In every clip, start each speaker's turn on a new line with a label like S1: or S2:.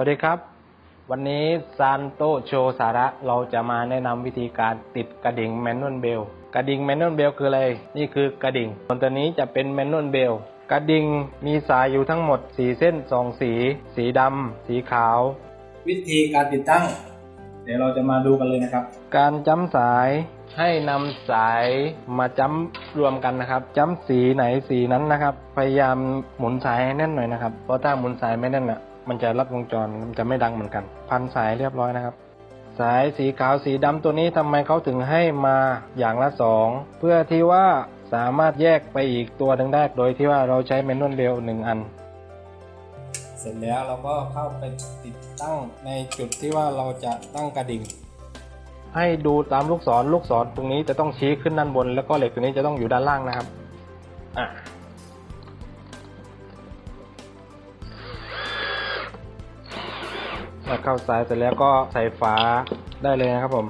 S1: วัสดีครับ วันนี้ซานโตโชว์สาระเราจะมาแนะนำวิธีการติดกระดิ่งแมนนวลเบลกระดิ่งแมนนวลเบลคืออะไร นี่คือกระดิ่งส่วนตัวนี้จะเป็นแมนนวลเบลกระดิ่งมีสายอยู่ทั้งหมด 4 เส้น 2 สี สีดำสีขาว วิธีการติดตั้ง เดี๋ยวเราจะมาดูกันเลยนะครับ การจ้ำสายให้นำสายมาจ้ำรวมกันนะครับ จ้ำสีไหนสีนั้นนะครับ พยายามหมุนสายให้แน่นหน่อยนะครับ เพราะถ้าหมุนสายไม่แน่นอะ มันจะรัดวงจรมันจะไม่ดังเหมือนกัน พันสายเรียบร้อยนะครับ สายสีขาวสีดำตัวนี้ทำไมเขาถึงให้มาอย่างละสองเพื่อที่ว่าสามารถแยกไปอีกตัวหนึ่งได้โดยที่ว่าเราใช้แมนนวลเบลหนึ่งอัน เสร็จแล้วเราก็เข้าไปติดตั้งในจุดที่ว่าเราจะตั้งกระดิ่ง ให้ดูตามลูกศรลูกศรตรงนี้จะต้องชี้ขึ้นด้านบน แล้วก็เหล็กตัวนี้จะต้องอยู่ด้านล่างนะครับอะ เมื่อเข้าสายเสร็จแล้วก็ใส่ฝาได้เลยนะครับผม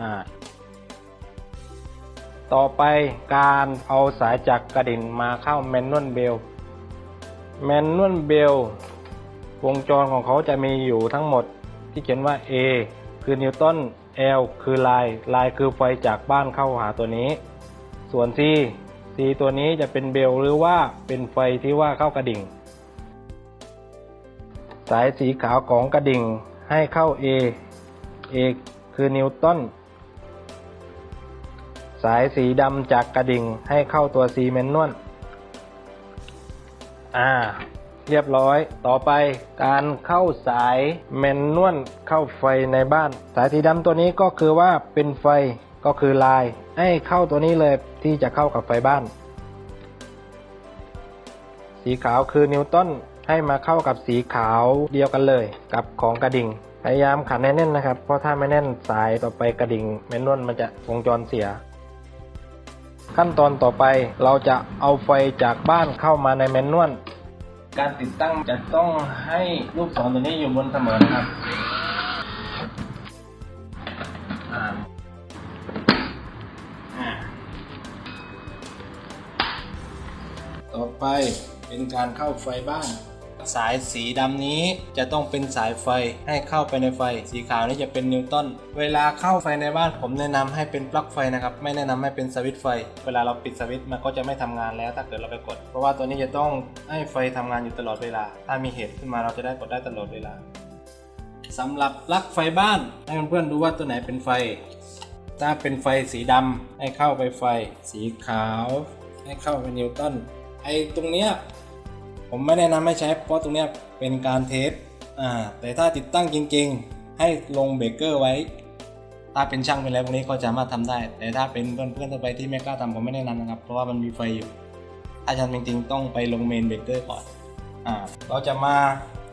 S1: อ่า ต่อไปการเอาสายจากกระดิ่งมาเข้าแมนนวลเบลแมนนวลเบลวงจรของเขาจะมีอยู่ทั้งหมดที่เขียนว่า A คือนิวตัน L คือลายลายคือไฟจากบ้านเข้าหาตัวนี้ ส่วน C C ตัวนี้จะเป็นเบลหรือว่าเป็นไฟที่ว่าเข้ากระดิ่ง สายสีขาวของกระดิ่งให้เข้า A A คือนิวตันสายสีดำจากกระดิ่งให้เข้าตัว C แมนนวลอ่า เรียบร้อย ต่อไปการเข้าสายแมนนวลเข้าไฟในบ้าน สายสีดำตัวนี้ก็คือว่าเป็นไฟก็คือลาย ให้เข้าตัวนี้เลยที่จะเข้ากับไฟบ้าน สีขาวคือนิวตัน ให้มาเข้ากับสีขาวเดียวกันเลย กับของกระดิ่ง พยายามขันให้แน่นนะครับ เพราะถ้าไม่แน่นสายต่อไปกระดิ่งแมนนวลมันจะวงจรเสีย ขั้นตอนต่อไปเราจะเอาไฟจากบ้านเข้ามาในแมนนวลการติดตั้งจะต้องให้ลูกศรตัวนี้อยู่บนเสมอนะครับอ่าอ่าต่อไปเป็นการเข้าไฟบ้าน สายสีดำนี้จะต้องเป็นสายไฟให้เข้าไปในไฟ สีขาวนี้จะเป็นนิวตันเวลาเข้าไฟในบ้านผมแนะนำให้เป็นปลั๊กไฟนะครับ ไม่แนะนำให้เป็นสวิตช์ไฟ เวลาเราปิดสวิตช์มันก็จะไม่ทำงานแล้วถ้าเกิดเราไปกด เพราะว่าตัวนี้จะต้องให้ไฟทำงานอยู่ตลอดเวลา ถ้ามีเหตุขึ้นมาเราจะได้กดได้ตลอดเวลาสำหรับปลั๊กไฟบ้านให้เพื่อนๆดูว่าตัวไหนเป็นไฟ ถ้าเป็นไฟสีดำให้เข้าไปไฟ สีขาว ให้เข้าไปนิวตันไอ้ตรงเนี้ย ผมไม่แนะนำให้ใช้เพราะตรงนี้เป็นการเทสอ่าแต่ถ้าติดตั้งจริงๆ ให้ลงเบรกเกอร์ไว้ ถ้าเป็นช่างเป็นอะไรพวกนี้ก็สามารถทำได้ แต่ถ้าเป็นเพื่อนๆทั่วไปที่ไม่กล้าทำผมไม่แนะนำนะครับ เพราะว่ามันมีไฟอยู่ถ้าทำจริงๆต้องไปลงเมนเบรกเกอร์ก่อนอ่าเราจะมา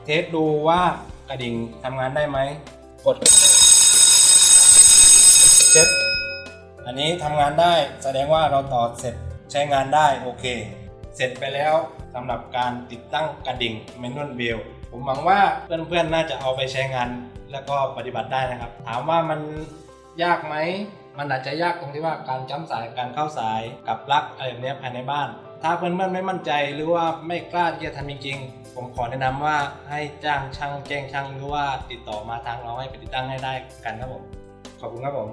S1: เทสดูว่ากระดิ่งทำงานได้ไหมกดเช็ดอันนี้ทำงานได้แสดงว่าเราต่อเสร็จใช้งานได้โอเค เสร็จไปแล้ว สำหรับการติดตั้งกระดิ่ง Manual w h e e l ผมหวังว่าเพื่อนๆน่าจะเอาไปใช้งานแล้วก็ปฏิบัติได้นะครับ ถามว่ามันยากไหม มันอาจจะยากตรงที่ว่าการจ้ำสายการเข้าสายกับลักอะไรแบบนี้ภายในบ้าน ถ้าเพื่อนๆไม่มั่นใจหรือว่าไม่กล้าที่จะทำจริงๆ ผมขอแนะนำว่าให้จ้างช่างแจ้งช่างหรือว่าติดต่อมาทางเราให้ไปติดตั้งให้ได้กันครับผม ขอบคุณครับผม